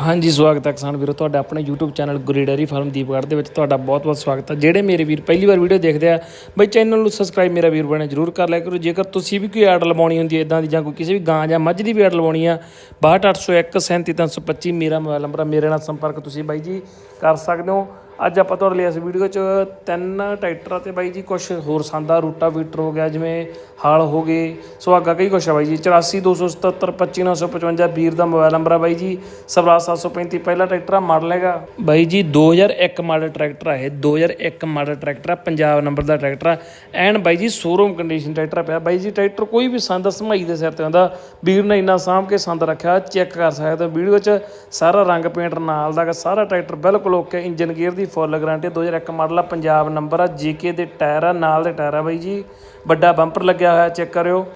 ਹਾਂਜੀ, ਸਵਾਗਤ ਹੈ ਕਿਸਾਨ ਵੀਰੋ। ਤੁਹਾਡਾ ਆਪਣੇ YouTube channel Guri dairy farm Deepgarh ਦੇ ਵਿੱਚ ਤੁਹਾਡਾ ਬਹੁਤ-ਬਹੁਤ ਸਵਾਗਤ ਹੈ। ਜਿਹੜੇ ਮੇਰੇ ਵੀਰ ਪਹਿਲੀ ਵਾਰ ਵੀਡੀਓ ਦੇਖਦੇ ਆ, ਬਈ ਚੈਨਲ ਨੂੰ ਸਬਸਕ੍ਰਾਈਬ ਮੇਰਾ ਵੀਰ ਬਣੇ, ਜਰੂਰ ਕਰ ਲਿਆ ਕਰੋ। ਜੇਕਰ ਤੁਸੀਂ ਵੀ ਕੋਈ ਐਡ ਲਵਾਉਣੀ ਹੁੰਦੀ ਹੈ ਇਦਾਂ ਦੀ ਜਾਂ ਕੋਈ ਕਿਸੇ ਵੀ ਗਾਂ ਜਾਂ ਮੱਝ ਦੀ ਵੀ ਐਡ ਲਵਾਉਣੀ ਆ 62801 37325 ਮੇਰਾ ਮੋਬਾਈਲ ਨੰਬਰ ਆ, ਮੇਰੇ ਨਾਲ ਸੰਪਰਕ ਤੁਸੀਂ ਬਾਈ ਜੀ ਕਰ ਸਕਦੇ ਹੋ। ਅੱਜ ਆਪਾਂ ਤੁਹਾਡੇ ਲਈ ਇਸ ਵੀਡੀਓ 'ਚ ਤਿੰਨ ਟਰੈਕਟਰਾਂ ਤੇ ਬਾਈ ਜੀ ਕੁਝ ਹੋਰ ਸੰਦਾ ਰੂਟਾਵੀਟਰ ਹੋ ਗਿਆ, ਜਿਵੇਂ ਹਾਲ ਹੋ ਗਏ। ਸੁਹਾਗਾ ਕਈ ਕੁਛ ਆ ਬਾਈ ਜੀ। 842772 25955 ਵੀਰ ਦਾ ਮੋਬਾਈਲ ਨੰਬਰ ਆ ਬਾਈ ਜੀ। 77735 ਪਹਿਲਾ ਟਰੈਕਟਰ ਆ, ਮਾਡਲ ਹੈਗਾ। ਬਾਈ ਜੀ 2001 ਮਾਡਲ ਟਰੈਕਟਰ ਆ ਇਹ। 2001 ਮਾਡਲ ਟਰੈਕਟਰ ਆ, ਪੰਜਾਬ ਨੰਬਰ ਦਾ ਟਰੈਕਟਰ ਆ। ਐਨ ਬਾਈ ਜੀ ਸ਼ੋਰੂਮ ਕੰਡੀਸ਼ਨ ਟਰੈਕਟਰ ਪਿਆ। ਬਾਈ ਜੀ, ਟਰੈਕਟਰ ਕੋਈ ਵੀ ਸੰਦ ਸਮਾਈ ਦੇ ਸਿਰ ਤੇ ਹੁੰਦਾ ਵੀਰ ਨੇ ਇੰਨਾ ਸਾਂਭ ਕੇ ਸੰਦ ਰੱਖਿਆ ਚੈੱਕ ਕਰ ਸਕਦੇ ਹੋ ਵੀਡੀਓ 'ਚ। ਸਾਰਾ ਰੰਗ ਪੇਂਟ ਨਾਲ ਦਾ ਸਾਰਾ ਟਰੈਕਟਰ ਬਿਲਕੁਲ ਓਕੇ ਇੰਜਨ ਗੇਅਰ ਦੀ ਫੁੱਲ ਗਾਰੰਟੀ 2001 ਮਾਡਲ ਆ, ਪੰਜਾਬ ਨੰਬਰ ਆ। ਜੀਕੇ ਦੇ ਟਾਇਰ ਆ, ਨਾਲ ਦੇ ਟਾਇਰ ਆ ਬਾਈ ਜੀ। ਵੱਡਾ ਬੰਪਰ ਲੱਗਿਆ ਹੋਇਆ, ਚੈੱਕ ਕਰਿਓ।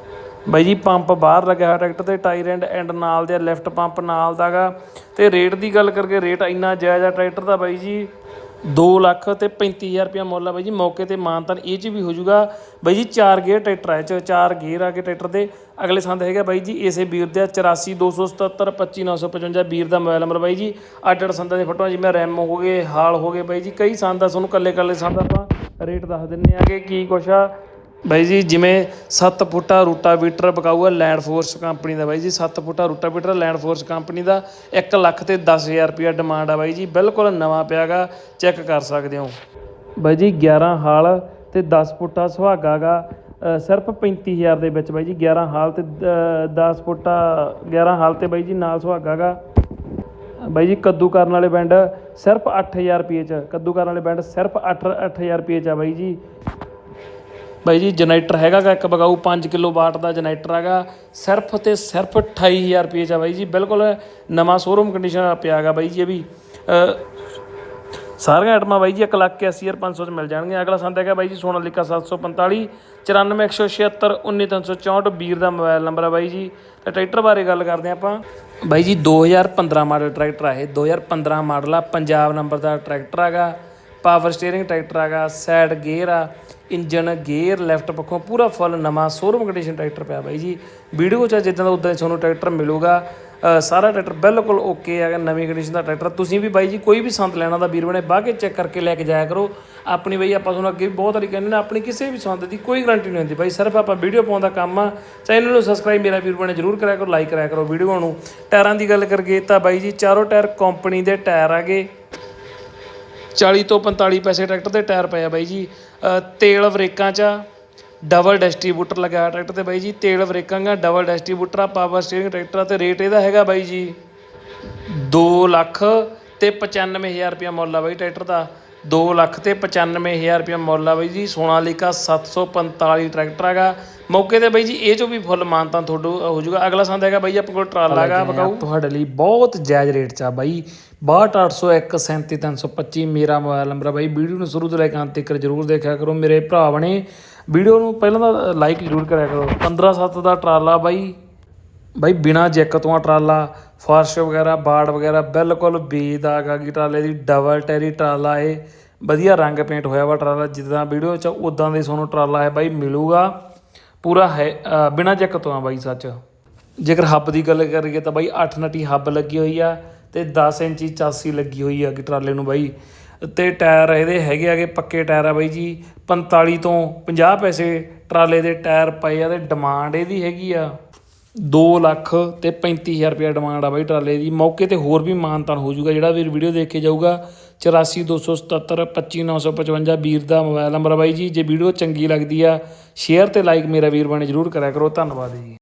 ਬਾਈ ਜੀ, ਪੰਪ ਬਾਹਰ ਲੱਗਿਆ ਹੋਇਆ, ਟਰੈਕਟਰ ਤੇ ਟਾਇਰ ਐਂਡ ਐਂਡ ਨਾਲ ਦੇ ਲੈਫਟ ਪੰਪ ਨਾਲ ਦਾਗਾ ਤੇ ਰੇਟ ਦੀ ਗੱਲ ਕਰਕੇ ਰੇਟ ਇੰਨਾ ਜਾਇਜ਼ ਆ ਟਰੈਕਟਰ ਦਾ ਬਾਈ ਜੀ। 2 ਲੱਖ ਤੇ 35000 ਰੁਪਇਆ ਮੁੱਲ ਆ ਬਾਈ ਜੀ। ਮੌਕੇ ਤੇ ਮਾਨਤਨ ਇਹ ਚ ਵੀ ਹੋ ਜਾਊਗਾ। ਬਾਈ ਜੀ, ਚਾਰ ਗੇਅਰ ਟਰੈਕਟਰ ਹੈ ਚ ਚਾਰ ਗੇਅਰ ਆ ਕੇ ਟਰੈਕਟਰ ਦੇ। ਅਗਲੇ ਸੰਦ ਹੈਗਾ ਬਾਈ ਜੀ, ਇਸੇ ਵੀਰ ਦੇ 84277 25955 ਵੀਰ ਦਾ ਮੋਬਾਈਲ ਨੰਬਰ ਬਾਈ ਜੀ। ਅੱਡ ਅੱਡ ਸੰਦਾਂ ਦੀਆਂ ਫੋਟੋਆਂ ਜਿਵੇਂ ਰੈਮ ਹੋ ਗਏ, ਹਾਲ ਹੋ ਗਏ ਬਾਈ ਜੀ। ਕਈ ਸੰਦ ਆ ਤੁਹਾਨੂੰ ਕੱਲੇ ਕੱਲੇ ਸੰਦ ਆਪਾਂ ਰੇਟ ਦੱਸ ਦਿੰਨੇ ਆਗੇ, ਕੀ ਕੁਛ ਆ। ਬਾਈ ਜੀ ਜਿਵੇਂ 7 ਫੁੱਟਾ ਰੂਟਾਵੀਟਰ ਬਕਾਊਆ ਲੈਂਡ ਫੋਰਸ ਕੰਪਨੀ ਦਾ ਬਾਈ ਜੀ 7 ਫੁੱਟਾ ਰੂਟਾਵੀਟਰ ਲੈਂਡ ਫੋਰਸ ਕੰਪਨੀ ਦਾ 1 ਲੱਖ ਤੇ 10000 ਰੁਪਇਆ ਡਿਮਾਂਡ ਆ ਬਾਈ ਜੀ ਬਿਲਕੁਲ ਨਵਾਂ ਪਿਆਗਾ ਚੈੱਕ ਕਰ ਸਕਦੇ ਹੋ। ਬਾਈ ਜੀ 11 ਹਾਲ ਤੇ 10 ਫੁੱਟਾ ਸੁਹਾਗਾ ਗਾ ਅ, ਸਿਰਫ 35000 ਦੇ ਵਿੱਚ ਬਾਈ ਜੀ 11 ਹਾਲ ਤੇ 10 ਫੁੱਟਾ 11 ਹਾਲ ਤੇ ਬਾਈ ਜੀ ਨਾਲ ਸੁਹਾਗਾ ਗਾ ਬਾਈ ਜੀ ਕੱਦੂ ਕਰਨ ਵਾਲੇ ਬੈਂਡ ਸਿਰਫ 8000 ਰੁਪਏ ਚ ਕੱਦੂ ਕਰਨ ਵਾਲੇ ਬੈਂਡ ਸਿਰਫ 8 8000 ਰੁਪਏ ਚ ਆ ਬਾਈ ਜੀ। ਬਾਈ ਜੀ, ਜਨਰੇਟਰ ਹੈਗਾ ਗਾ, ਇੱਕ ਬਗਾਊ 5 ਕਿਲੋ ਵਾਟ ਦਾ ਜਨਰੇਟਰ ਹੈਗਾ। ਸਿਰਫ ਤੇ ਸਿਰਫ 28000 ਰੁਪਏ ਚ ਆ ਬਾਈ ਜੀ, ਬਿਲਕੁਲ ਨਵਾਂ ਸ਼ੋਰੂਮ ਕੰਡੀਸ਼ਨ ਪਿਆ ਗਾ ਬਾਈ ਜੀ ਇਹ ਵੀ। ਸਾਰੀਆਂ ਆਈਟਮਾਂ ਬਾਈ ਜੀ 1 ਲੱਖ 81500 ਚ ਮਿਲ ਜਾਣਗੀਆਂ। ਅਗਲਾ ਸੰਦ ਹੈਗਾ ਬਾਈ ਜੀ ਸੋਨਾਲੀਕਾ 745 94176 19364 ਵੀਰ ਦਾ ਮੋਬਾਈਲ ਨੰਬਰ ਹੈ ਬਾਈ ਜੀ। ਤੇ ਟਰੈਕਟਰ ਬਾਰੇ ਗੱਲ ਕਰਦੇ ਹਾਂ ਆਪਾਂ। ਬਾਈ ਜੀ 2015 ਮਾਡਲ ਟਰੈਕਟਰ ਆ ਇਹ 2015 ਮਾਡਲ ਆ, ਪੰਜਾਬ ਨੰਬਰ ਦਾ ਟਰੈਕਟਰ ਹੈਗਾ। ਪਾਵਰ ਸਟੀਅਰਿੰਗ ਟਰੈਕਟਰ ਹੈਗਾ ਸਾਈਡ ਗੇਅਰ ਆ ਇੰਜਨ ਗੇਅਰ ਲੈਫਟ ਪੱਖੋਂ ਪੂਰਾ ਫੁੱਲ ਨਵਾਂ ਸ਼ੋਰੂਮ ਕੰਡੀਸ਼ਨ ਟਰੈਕਟਰ ਪਿਆ ਬਾਈ ਜੀ। ਵੀਡੀਓ 'ਚ ਜਿੱਦਾਂ ਦਾ ਉਦਾਂ ਹੀ ਤੁਹਾਨੂੰ ਟਰੈਕਟਰ ਮਿਲੂਗਾ ਸਾਰਾ ਟਰੈਕਟਰ ਬਿਲਕੁਲ ਓਕੇ ਹੈਗਾ ਨਵੀਂ ਕੰਡੀਸ਼ਨ ਦਾ ਟਰੈਕਟਰ ਤੁਸੀਂ ਵੀ ਬਾਈ ਜੀ ਕੋਈ ਵੀ ਸੰਦ ਲੈਣਾ ਦਾ ਵੀਰ ਬਣੇ ਬਾਹ ਕੇ ਚੈੱਕ ਕਰਕੇ ਲੈ ਕੇ ਜਾਇਆ ਕਰੋ। ਆਪਣੀ ਬਈ ਆਪਾਂ ਤੁਹਾਨੂੰ ਅੱਗੇ ਵੀ ਬਹੁਤ ਵਾਰੀ ਕਹਿੰਦੇ ਨੇ, ਆਪਣੀ ਕਿਸੇ ਵੀ ਸੰਦ ਦੀ ਕੋਈ ਗਰੰਟੀ ਨਹੀਂ ਹੁੰਦੀ ਬਾਈ, ਸਿਰਫ ਆਪਾਂ ਵੀਡੀਓ ਪਾਉਣ ਦਾ ਕੰਮ ਆ। ਚੈਨਲ ਨੂੰ ਸਬਸਕ੍ਰਾਈਬ ਮੇਰਾ ਵੀਰ ਬਣੇ ਜਰੂਰ ਕਰਿਆ ਕਰੋ ਲਾਈਕ ਕਰਿਆ ਕਰੋ ਵੀਡੀਓ ਨੂੰ। ਟਾਇਰਾਂ ਦੀ ਗੱਲ ਕਰਗੇ ਤਾਂ ਬਾਈ ਜੀ, ਚਾਰੋਂ ਟਾਇਰ ਕੰਪਨੀ ਦੇ ਟਾਇਰ ਆਗੇ। 40 ਤੋਂ 45 ਪੈਸੇ ਟਰੈਕਟਰ ਦੇ ਟਾਇਰ ਪਏ ਆ ਬਾਈ ਜੀ। ਤੇਲ ਬ੍ਰੇਕਾਂ 'ਚ ਆ, ਡਬਲ ਡਿਸਟ੍ਰੀਬਿਊਟਰ ਲਗਾਇਆ ਟਰੈਕਟਰ ਤੇ ਬਾਈ ਜੀ। ਤੇਲ ਬ੍ਰੇਕਾਂ ਦਾ ਡਬਲ ਡਿਸਟ੍ਰੀਬਿਊਟਰ ਆ ਪਾਵਰ ਸਟੀਅਰਿੰਗ ਟਰੈਕਟਰ ਆ ਤੇ ਰੇਟ ਇਹਦਾ ਹੈਗਾ ਬਾਈ ਜੀ। 2 ਲੱਖ ਤੇ 95000 ਰੁਪਇਆ ਮੁੱਲ ਆ ਬਾਈ ਟਰੈਕਟਰ ਦਾ। 2 ਲੱਖ ਤੇ 95000 ਰੁਪਇਆ ਮੁੱਲ ਆ ਬਾਈ ਜੀ ਸੋਨਾਲੀਕਾ 745 ਟਰੈਕਟਰ ਹੈਗਾ। ਮੌਕੇ ਤੇ ਬਾਈ ਜੀ ਇਹ ਚੋਂ ਵੀ ਫੁੱਲ ਮਾਨਤਾ ਤੁਹਾਡੂ ਹੋ ਜਾਊਗਾ। ਅਗਲਾ ਸੰਦ ਹੈਗਾ ਬਾਈ ਆਪਣੇ ਕੋਲ ਟਰਾਲਾ ਹੈਗਾ ਬਕਾਊ ਤੁਹਾਡੇ ਲਈ ਬਹੁਤ ਜਾਇਜ਼ ਰੇਟ 'ਚ ਆ ਬਾਈ। 62801 37325 ਮੇਰਾ ਮੋਬਾਈਲ ਨੰਬਰ ਆ ਬਾਈ। ਵੀਡੀਓ ਨੂੰ ਸ਼ੁਰੂ ਤੋਂ ਲੈ ਕੇ ਅੰਤ ਤੱਕ ਜਰੂਰ ਦੇਖਿਆ ਕਰੋ। ਮੇਰੇ ਭਰਾ ਬਣੇ ਵੀਡੀਓ ਨੂੰ ਪਹਿਲਾਂ ਤਾਂ ਲਾਈਕ ਜਰੂਰ ਕਰਿਆ ਕਰੋ। 15 7 ਦਾ ਟਰਾਲਾ ਬਾਈ। ਬਾਈ ਬਿਨਾ ਜੈਕ ਤੋਂ ਆ ਟਰਾਲਾ ਫਾਰਸ਼ ਵਗੈਰਾ ਬਾੜ ਵਗੈਰਾ ਬਿਲਕੁਲ ਬੇਦਾਗ ਆ ਗਈ ਟਰਾਲੇ ਦੀ ਡਬਲ ਟੈਰੀ ਟਰਾਲਾ ਏ। ਵਧੀਆ ਰੰਗ ਪੇਂਟ ਹੋਇਆ ਵਾ ਟਰਾਲਾ ਜਿੱਦਾਂ ਵੀਡੀਓ 'ਚ ਉਦਾਂ ਦੇ ਤੁਹਾਨੂੰ ਟਰਾਲਾ ਹੈ ਬਾਈ ਮਿਲੂਗਾ। ਪੂਰਾ ਹੈ ਅ, ਬਿਨਾ ਜੈਕ ਤੋਂ ਆ ਬਾਈ ਸੱਚ। ਜੇਕਰ ਹੱਬ ਦੀ ਗੱਲ ਕਰੀਏ ਤਾਂ ਬਾਈ 8 ਨਟੀ ਹੱਬ ਲੱਗੀ ਹੋਈ ਆ ਤੇ 10 ਇੰਚੀ ਚਾਸੀ ਲੱਗੀ ਹੋਈ ਆ ਕਿ ਟਰਾਲੇ ਨੂੰ ਬਾਈ। ਤੇ ਟਾਇਰ ਇਹਦੇ ਹੈਗੇ ਆਗੇ ਪੱਕੇ ਟਾਇਰ ਆ ਬਾਈ ਜੀ 45 ਤੋਂ 50 ਪੈਸੇ ਟਰਾਲੇ ਦੇ ਟਾਇਰ ਪਏ ਆ ਤੇ ਡਿਮਾਂਡ ਇਹਦੀ ਹੈਗੀ ਆ। 2 ਲੱਖ ਤੇ 35000 ਰੁਪਏ ਡਿਮਾਂਡ ਆ ਬਾਈ ਟਰਾਲੇ ਦੀ। ਮੌਕੇ ਤੇ ਹੋਰ ਵੀ ਮਾਨਤਾਨ ਹੋ ਜਾਊਗਾ, ਜਿਹੜਾ ਵੀਰ ਵੀਡੀਓ ਦੇਖ ਕੇ ਜਾਊਗਾ। 842772 25955 ਵੀਰ ਦਾ ਮੋਬਾਈਲ ਨੰਬਰ ਆ ਬਾਈ ਜੀ। ਜੇ ਵੀਡੀਓ ਚੰਗੀ ਲੱਗਦੀ ਆ ਸ਼ੇਅਰ ਤੇ ਲਾਈਕ ਮੇਰਾ ਵੀਰ ਬਣੇ, ਜਰੂਰ ਕਰਿਆ ਕਰੋ। ਧੰਨਵਾਦ ਜੀ।